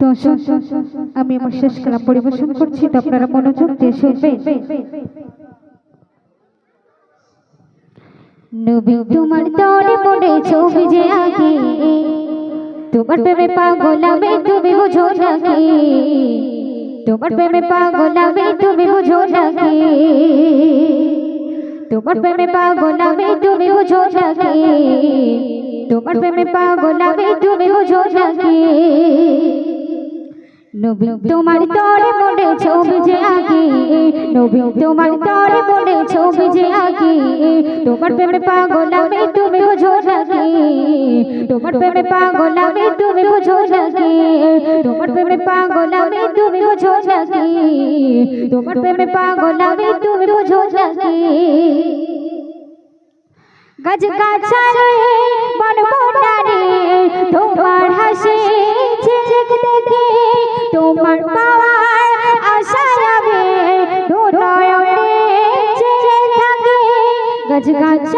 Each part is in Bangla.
দর্শক আমি আমার শেষ কালাম পরিবেশন করছি তো আপনারা মনোযোগ দিয়ে শুনবেন। নবী, তোমার তরে পড়ে ছবি যে আগে তোমার প্রেমে পাগল আমি তুমি বুঝো নাকি তোমার প্রেমে পাগল আমি তুমি বুঝো নাকি তোমার প্রেমে পাগল আমি তুমি বুঝো নাকি তোমার প্রেমে পাগল আমি তুমি বুঝো নাকি নবী তোমার তরে মনে ছবি যে আগে নবী তোমার তরে মনে ছবি যে আগে তোমার প্রেমে পাগল আমি তুমি বুঝো নাকি? তোমার প্রেমে পাগল আমি তুমি বুঝো নাকি? তোমার প্রেমে পাগল আমি তুমি বুঝো নাকি? তোমার প্রেমে পাগল আমি তুমি বুঝো নাকি? গাছ গাছারে বন বনারে তোমার হাসি তোমার পাওয়ার আশায় আমি দুনয়নে চেয়ে থাকি গাছ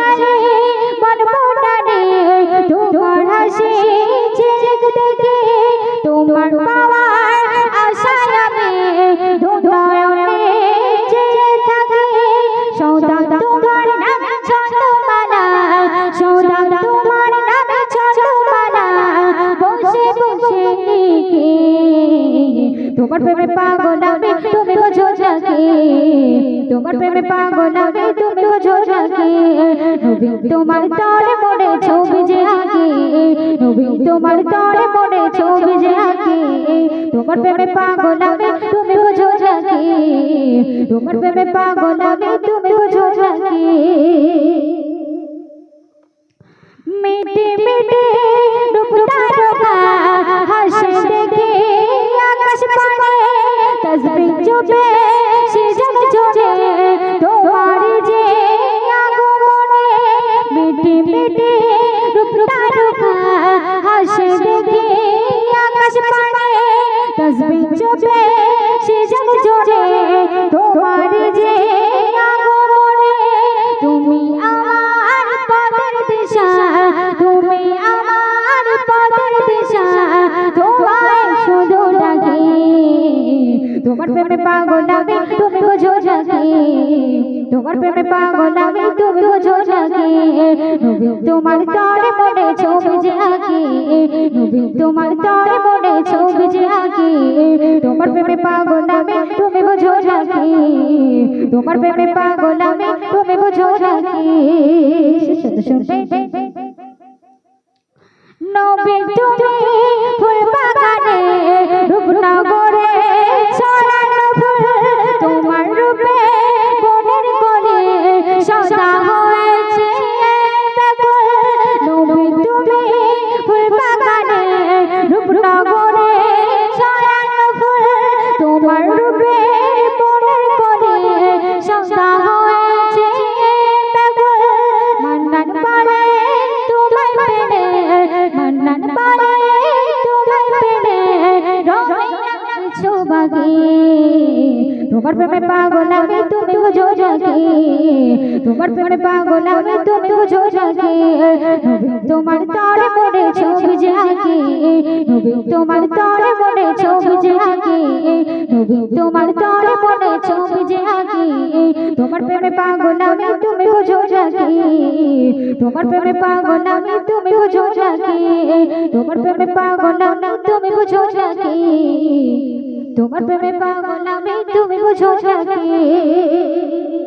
তোমার প্রেমে পাগল আমি, তুমি বোঝো নাকি তোমার প্রেমে পাগল আমি, তুমি বোঝো নাকি নবী তোমার তরে মনে ছবি যে আঁকি। নবী তোমার তরে মনে ছবি যে আঁকি। তোমার প্রেমে পাগল আমি, তুমি বোঝো নাকি তোমার প্রেমে পাগল আমি, তুমি বোঝো নাকি মিটি তোমার প্রেমে পাগল আমি, তুমি বোঝো নাকি তোমার প্রেমে পাগল আমি, তুমি বোঝো নাকি নবী তোমার তরে মনে ছবি যে আঁকি নবী তোমার তরে মনে ছবি যে তোমার প্রেমে পাগল আমি, তুমি বোঝো নাকি তোমার প্রেমে পাগল আমি, তুমি বোঝো শুনতে। শুনতে তুমি সৌভাগী তোমার প্রেমে পাগল আমি তুমি বুঝো নাকি তোমার প্রেমে পাগল আমি তুমি বুঝো নাকি তোমার তরে মনে ছবি যে আঁকি নবী তোমার তরে মনে ছবি যে আঁকি নবী তোমার তরে মনে ছবি যে আঁকি তোমার প্রেমে পাগল আমি তুমি বুঝো নাকি তোমার প্রেমে পাগল আমি তুমি বুঝো তোমার প্রেমে পাগল আমি তুমি বুঝো তোমার প্রেমে পাগল আমি তুমি বুঝো নাকি